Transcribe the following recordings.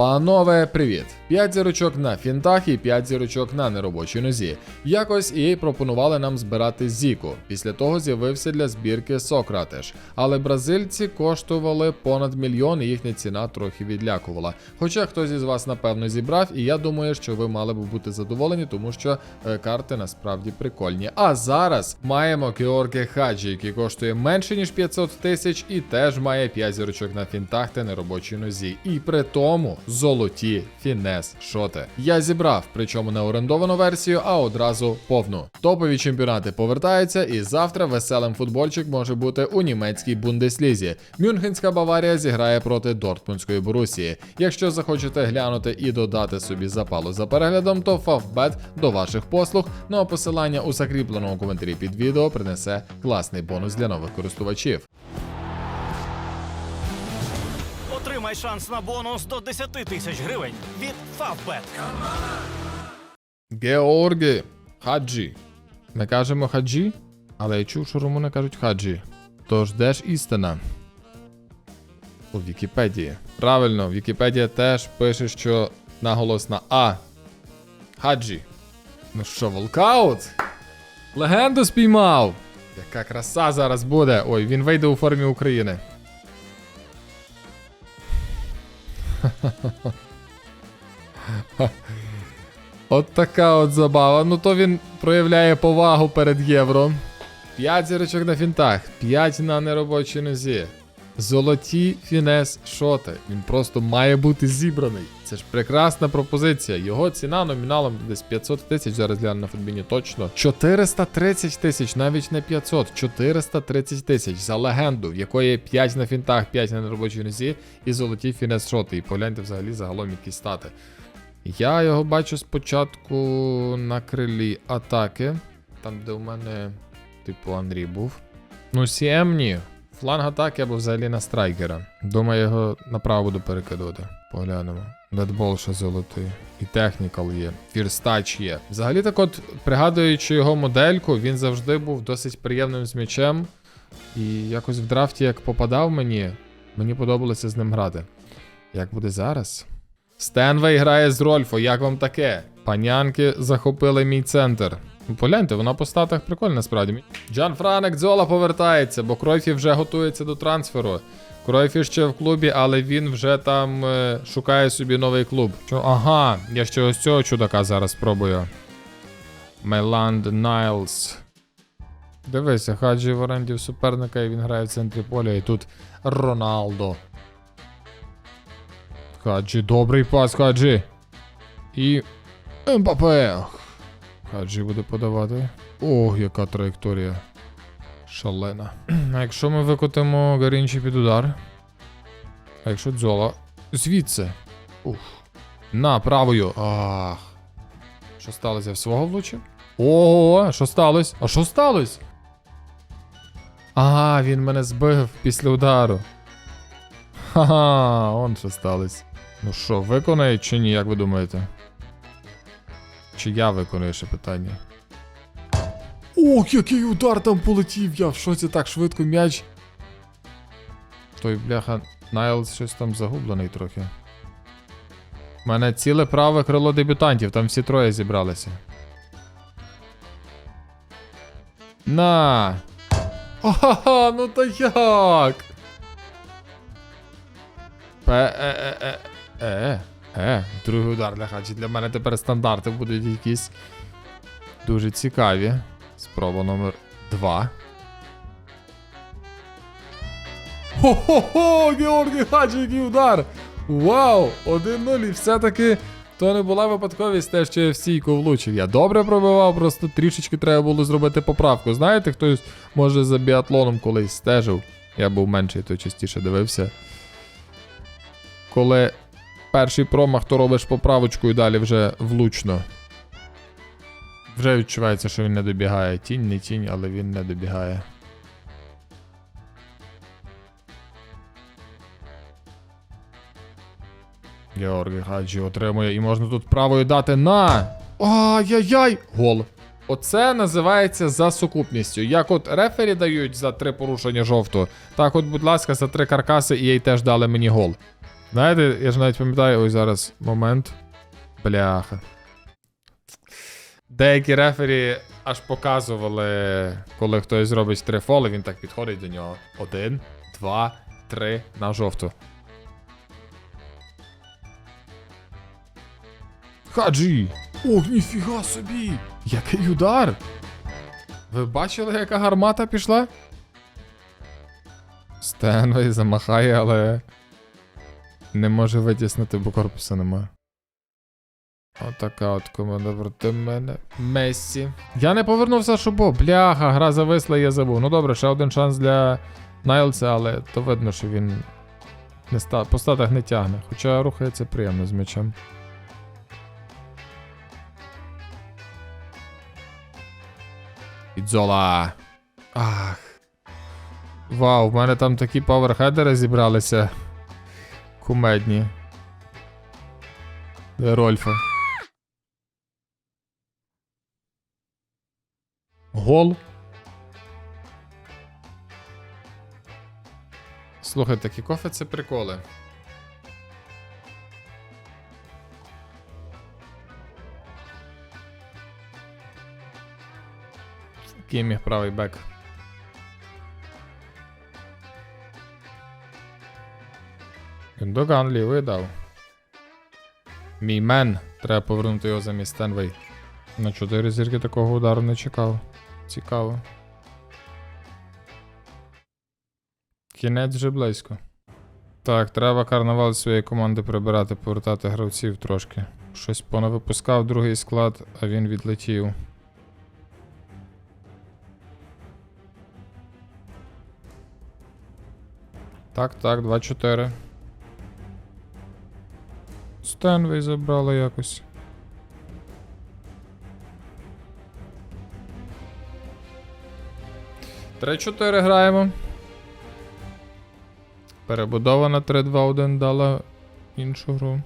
Панове, привіт! 5 зірочок на фінтах і 5 зірочок на неробочій нозі. Якось EA пропонували нам збирати Зіку. Після того з'явився для збірки Сократеш. Але бразильці коштували понад мільйон, і їхня ціна трохи відлякувала. Хоча хтось із вас напевно зібрав, і я думаю, що ви мали б бути задоволені, тому що е, карти насправді прикольні. А зараз маємо Георге Хаджі, який коштує менше ніж 500 тисяч, і теж має 5 зірочок на фінтах та неробочій нозі. І при тому золоті фінес шоти. Я зібрав, причому не орендовану версію, а одразу повну. Топові чемпіонати повертаються, і завтра веселим футбольчик може бути у німецькій бундеслізі. Мюнхенська Баварія зіграє проти Дортмундської Борусії. Якщо захочете глянути і додати собі запалу за переглядом, то Фавбет до ваших послуг. Ну а посилання у закріпленому коментарі під відео принесе класний бонус для нових користувачів. Отримай шанс на бонус до 10 тисяч гривень від Favbet. Георгі Хаджі. Ми кажемо хаджі, але я чув, що румуни кажуть хаджі. Тож де ж істина? У Вікіпедії. Правильно, Вікіпедія теж пише, що наголос на А. Хаджі. Ну що, волкаут? Легенду спіймав! Яка краса зараз буде. Ой, він вийде у формі України. От така от забава. Ну то він проявляє повагу перед євро. 5 зірочок на фінтах, 5 на неробочій нозі. Золоті фінес шоти. Він просто має бути зібраний. Це ж прекрасна пропозиція. Його ціна номіналом десь 500 тисяч. Зараз гляну на футбіні точно. 430 тисяч, навіть не 500, 430 тисяч за легенду, в якої 5 на фінтах, 5 на неробочій нозі і золоті фінес шоти. І погляньте взагалі загалом які стати. Я його бачу спочатку на крилі атаки, там, де у мене, типу, Андрій був. Ну, CM ні. Фланг атаки або взагалі на страйкера. Думаю, його направо буду перекидувати. Поглянемо. Дедбол ще золотий. І технікал є. Фірстач є. Взагалі, так от, пригадуючи його модельку, він завжди був досить приємним з м'ячем. І якось в драфті, як попадав мені, мені подобалося з ним грати. Як буде зараз? Стенвей грає з Рольфо, як вам таке? Панянки захопили мій центр. Погляньте, вона по статах прикольна насправді. Джан Франек Дзола повертається, бо Кройфі вже готується до трансферу. Кройфі ще в клубі, але він вже там е, шукає собі новий клуб. Що? Ага, я ще ось цього чудака зараз спробую. Меланд Найлс. Дивися, хаджі в оренді в суперника, і він грає в центрі поля, і тут Роналдо. Хаджі, добрий пас, Хаджі. І. МПП. Хаджі буде подавати. Ох, яка траєкторія. Шалена. А якщо ми викотимо Гарінчі під удар. А якщо дзола. Звідси. Ух. На, правою. Ах. Що сталося? В свого влучив? Ого, що сталося? А що сталося? Ага, він мене збив після удару. Ха-ха, он що сталося. Ну що, виконає чи ні, як ви думаєте? Чи я виконую ще питання? Ох, який удар там полетів! Я в шоці так швидко м'яч. Той бляха Найлз щось там загублений трохи. У мене ціле праве крило дебютантів, там всі троє зібралися. На! Ага, ну та як? Пе е другий удар для хаджі. Для мене тепер стандарти будуть якісь дуже цікаві. Спроба номер 2. Хо-хо-хо! Георгій Хаджі, який удар! Вау! 1-0 і все-таки то не була випадковість те, що я в стійку влучив. Я добре пробивав, просто трішечки треба було зробити поправку. Знаєте, хтось може за біатлоном колись стежив. Я був менший, то частіше дивився. Коли перший промах, то робиш поправочку і далі вже влучно. Вже відчувається, що він не добігає. Тінь, не тінь, але він не добігає. Георгій Хаджі отримує і можна тут правою дати на. Ай-яй-яй! Гол. Оце називається за сукупністю. Як от рефері дають за три порушення жовту, так от, будь ласка, за три каркаси і їй теж дали мені гол. Знаєте, я ж навіть пам'ятаю ось зараз момент. Бляха. Деякі рефері аж показували, коли хтось зробить три фоли, він так підходить до нього. Один, два, три на жовту. Хаджі! Ох, ніфіга собі! Який удар! Ви бачили, яка гармата пішла? Стенвей замахає, але не може витіснити, бо корпуса немає. Отака от команда проти мене. Мессі. Я не повернувся, шубо. Бляха, гра зависла, я забув. Ну добре, ще один шанс для Найлса, але то видно, що він не ста... по статах не тягне. Хоча рухається приємно з м'ячем. Ідзола. Ах. Вау, в мене там такі паверхедери зібралися. Кумедні. Де Рольфа. Гол. Слухайте, кікофи це приколи. Який міг правий бек. Гюндоган лівий дав. Мій мен. Треба повернути його замість Стенвей. На 4 зірки такого удару не чекав. Цікаво. Кінець вже близько. Так, треба карнавал своєї команди прибирати, повертати гравців трошки. Щось понавипускав другий склад, а він відлетів. Так, так, 2-4. Стенвей забрали якось. Три-чотири граємо. Перебудована 3-2-1 дала іншу гру.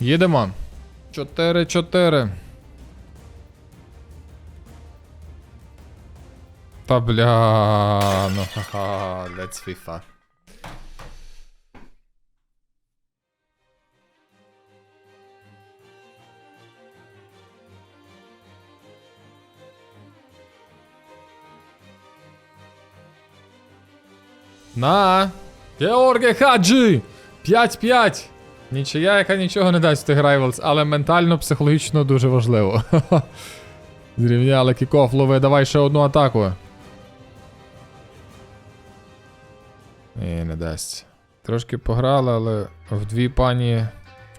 Їдемо. 4-4. Та бля, ну ха-ха, let's FIFA. На! Георге Хаджі! 5-5! Нічия, яка нічого не дасть тих Rivals, але ментально, психологічно дуже важливо. Зрівняли кікоф, лови, давай ще одну атаку. Ні, не дасть. Трошки пограли, але в дві пані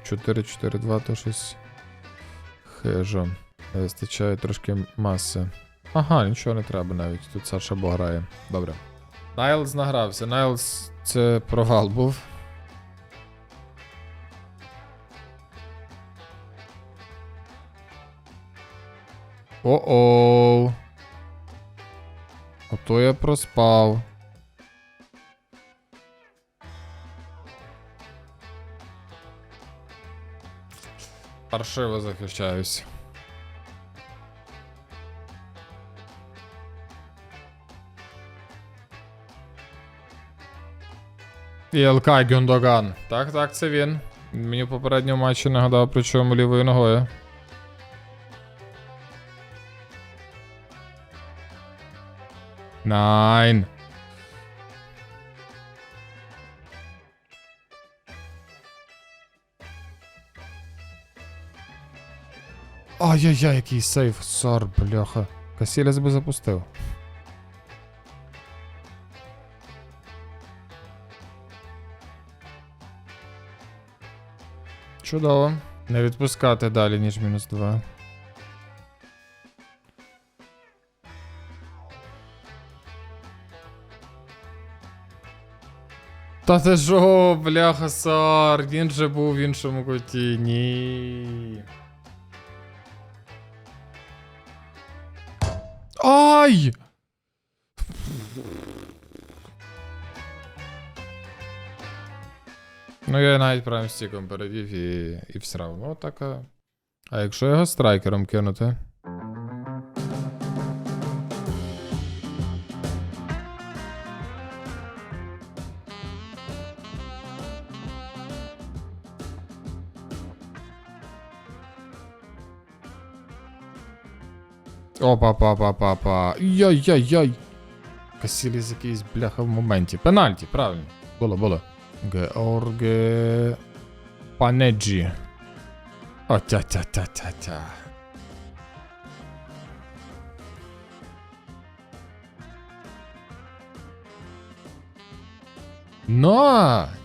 в 4-4-2 то щось хижо. Не Вистачає трошки маси. Ага, нічого не треба навіть. Тут Саша Бо грає. Добре. Найлз награвся. Найлз це провал був. О-оу. Ото я проспав. Паршиво захищаюсь. ІЛК Гюндоган. Так, так, це. Він Мені в попередньому матчі нагадав, причому лівою ногою. Найн. Ай-яй-яй, який сейф, сар, бляха. Касіляс би запустив. Чудово. Не відпускати далі, ніж мінус 2. Та ти жо, бляха, сар, він же був в іншому куті. Ні. Ай! Ну я навіть правим стіком перевів і, і все одно така. А якщо його страйкером кинути? Опа-па-па-па-па. Яй-яй-яй. Касіліс якийсь бляха в моменті. Пенальті, правильно. Було, було. Георге Панеджі. О, тя тя тя тя тя!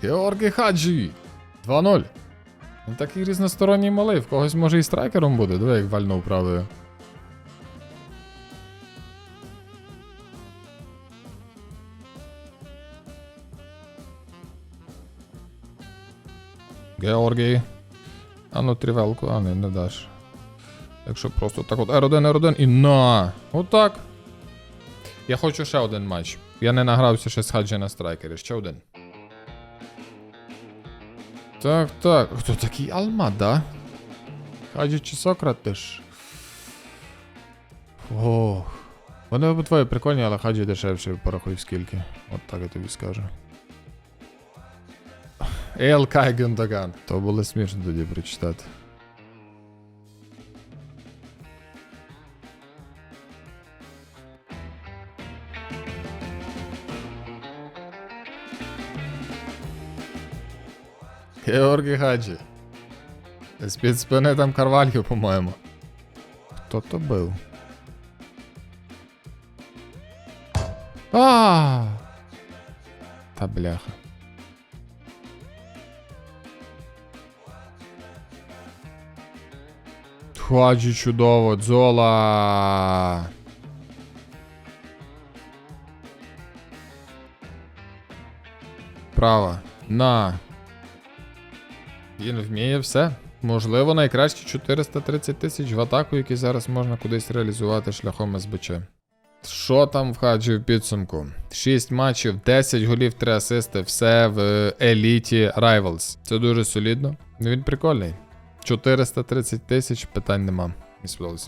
Георгій Хаджі! 2-0. Він такий різносторонній малий, в когось може і страйкером буде. Диви, як вальнув правою. Георгій. А ну трівелку, а не, не даш. Якщо просто так от R1, R1 і на. Отак. Я хочу ще один матч. Я не награвся ще з Хаджі на страйкері. Ще один. Так, так. Хто такий Алмада? Хаджі чи Сократиш? Ох. Вони обидвоє прикольні, але Хаджі дешевший, порахуй скільки. От так я тобі скажу. Елкай Гюндаган. То було смішно тоді прочитати. Георгій Хаджі. З-під спини там Карвалью, по-моєму. Хто то був? А! Та бляха. Хаджі чудово, дзола. Права. На. Він вміє все. Можливо, найкращі 430 тисяч в атаку, які зараз можна кудись реалізувати шляхом СБЧ. Що там в хаджі в підсумку? 6 матчів, 10 голів, 3 асисти, все в еліті Rivals. Це дуже солідно. Він прикольний. 430 тисяч, питань нема.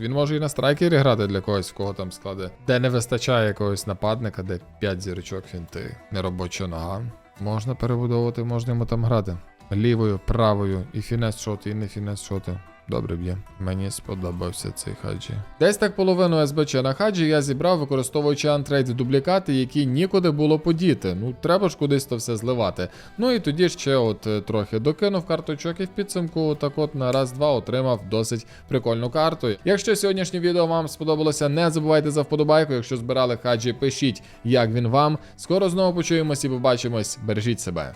Він може і на страйкері грати для когось, в кого там складе, Де не вистачає якогось нападника, де 5 зірочок фінти, неробоча нога. Можна перебудовувати, можна йому там грати. Лівою, правою, і фінес шоти, і не фінес шоти. Добре б'є. Мені сподобався цей хаджі. Десь так половину СБЧ на хаджі я зібрав, використовуючи антрейд дублікати, які нікуди було подіти. Ну, треба ж кудись то все зливати. Ну і тоді ще от е, трохи докинув карточок і в підсумку так от на раз-два отримав досить прикольну карту. Якщо сьогоднішнє відео вам сподобалося, не забувайте за вподобайку. Якщо збирали хаджі, пишіть, як він вам. Скоро знову почуємось і побачимось. Бережіть себе.